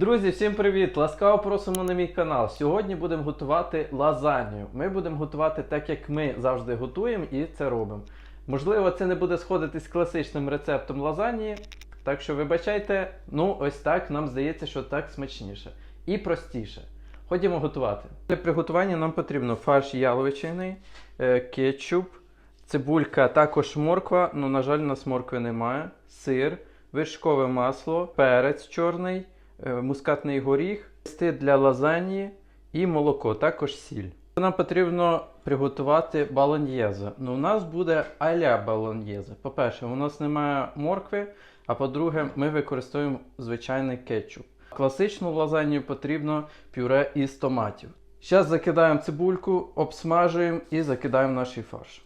Друзі, всім привіт! Ласкаво просимо на мій канал. Сьогодні будемо готувати лазанью. Ми будемо готувати так, як ми завжди готуємо і це робимо. Можливо, це не буде сходитись з класичним рецептом лазаньї, так що вибачайте, ну ось так нам здається, що так смачніше і простіше. Ходімо готувати. Для приготування нам потрібно фарш яловичини, е, кетчуп, цибулька, також морква, ну, на жаль, у нас моркви немає, сир, вершкове масло, перець чорний, мускатний горіх, листи для лазаньї і молоко, також сіль. Нам потрібно приготувати балоньєзе. Ну, у нас буде аля балоньєзе. По-перше, у нас немає моркви, а по-друге, ми використовуємо звичайний кетчуп. Класичну лазанью потрібно пюре із томатів. Зараз закидаємо цибульку, обсмажуємо і закидаємо наш фарш.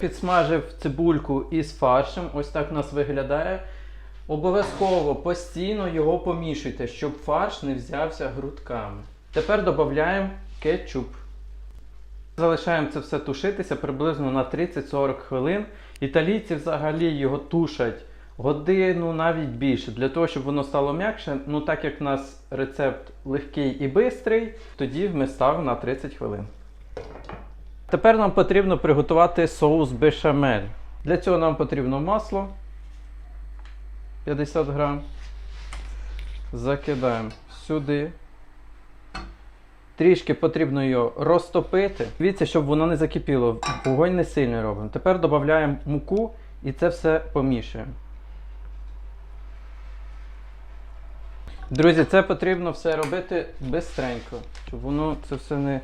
Підсмажив цибульку із фаршем. Ось так у нас виглядає. Обов'язково постійно його помішуйте, щоб фарш не взявся грудками. Тепер додаємо кетчуп. Залишаємо це все тушитися приблизно на 30-40 хвилин. Італійці взагалі його тушать годину, навіть більше, для того, щоб воно стало м'якше. Ну, так як у нас рецепт легкий і бистрий, тоді ми ставимо на 30 хвилин. Тепер нам потрібно приготувати соус бешамель. Для цього нам потрібно масло 50 грам. Закидаємо сюди. Трішки потрібно його розтопити. Дивіться, щоб воно не закипіло. Вогонь не сильно робимо. Тепер додаємо муку і це все помішуємо. Друзі, це потрібно все робити бистренько, щоб воно це все не,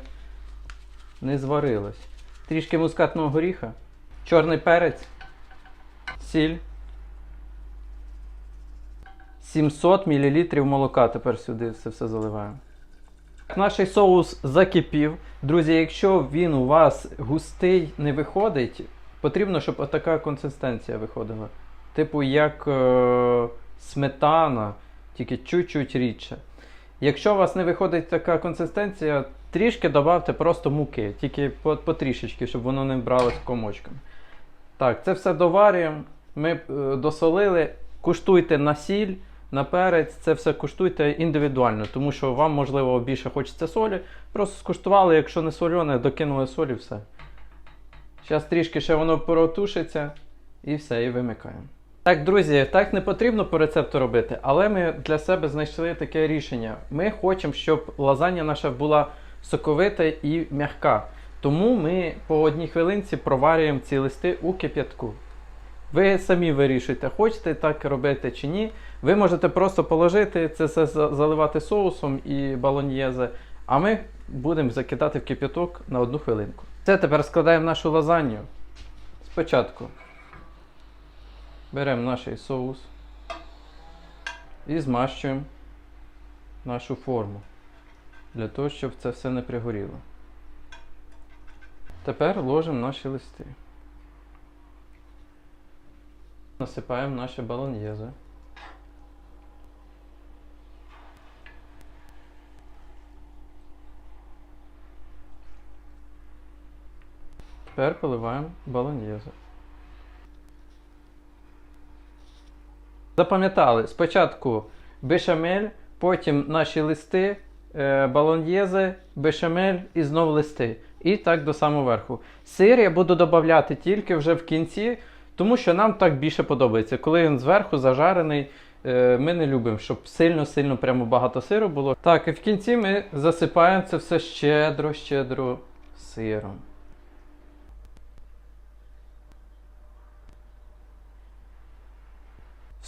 не зварилось. Трішки мускатного горіха, чорний перець, сіль. 700 мл молока тепер сюди це все заливаємо. Наш соус закипів. Друзі, якщо він у вас густий не виходить, потрібно, щоб отака консистенція виходила. Типу, як е, сметана, тільки чуть-чуть рідше. Якщо у вас не виходить така консистенція, трішки додавте просто муки, тільки по, потрішечки, щоб воно не бралось комочками. Так, це все доварюємо. Ми е, досолили. Куштуйте на сіль, на перець, це все куштуйте індивідуально, тому що вам, можливо, більше хочеться солі. Просто скуштували, якщо не солене, докинули солі, все. Зараз трішки ще воно протушиться і все, і вимикаємо. Так, друзі, так не потрібно по рецепту робити, але ми для себе знайшли таке рішення. Ми хочемо, щоб лазанья наша була соковита і м'яка. Тому ми по одній хвилинці проварюємо ці листи у кип'ятку. Ви самі вирішуєте, хочете так робити чи ні. Ви можете просто положити це все заливати соусом і балоньєзе, а ми будемо закидати в кип'яток на одну хвилинку. Це тепер складаємо нашу лазанью. Спочатку беремо наш соус і змащуємо нашу форму для того, щоб це все не пригоріло. Тепер ложимо наші листи. Насипаємо наші балоньєзи. Тепер поливаємо балоньєзи. Запам'ятали, спочатку бешамель, потім наші листи, е, балоньєзи, бешамель і знов листи. І так до самого верху. Сир я буду додавати тільки вже в кінці, тому що нам так більше подобається. Коли він зверху зажарений, е, ми не любимо, щоб сильно-сильно прямо багато сиру було. Так, і в кінці ми засипаємо це все щедро-щедро сиром.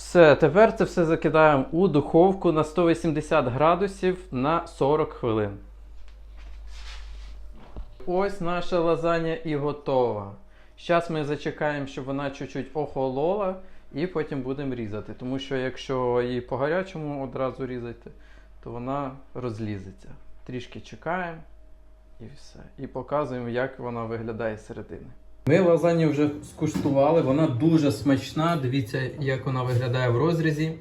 Все, тепер це все закидаємо у духовку на 180 градусів на 40 хвилин. Ось наша лазанья і готова. Зараз ми зачекаємо, щоб вона чуть-чуть охолола, і потім будемо різати. Тому що якщо її по гарячому одразу різати, то вона розлізеться. Трішки чекаємо і все. І показуємо, як вона виглядає з середини. Ми лазанью вже скуштували, вона дуже смачна. Дивіться, як вона виглядає в розрізі.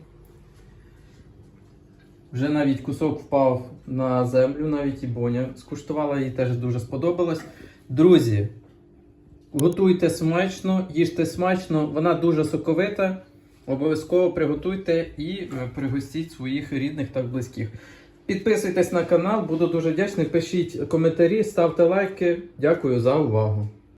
Вже навіть кусок впав на землю, навіть і Боня скуштувала, їй теж дуже сподобалось. Друзі, готуйте смачно, їжте смачно, вона дуже соковита. Обов'язково приготуйте і е, пригостіть своїх рідних та близьких. Підписуйтесь на канал, буду дуже вдячний. Пишіть коментарі, ставте лайки. Дякую за увагу.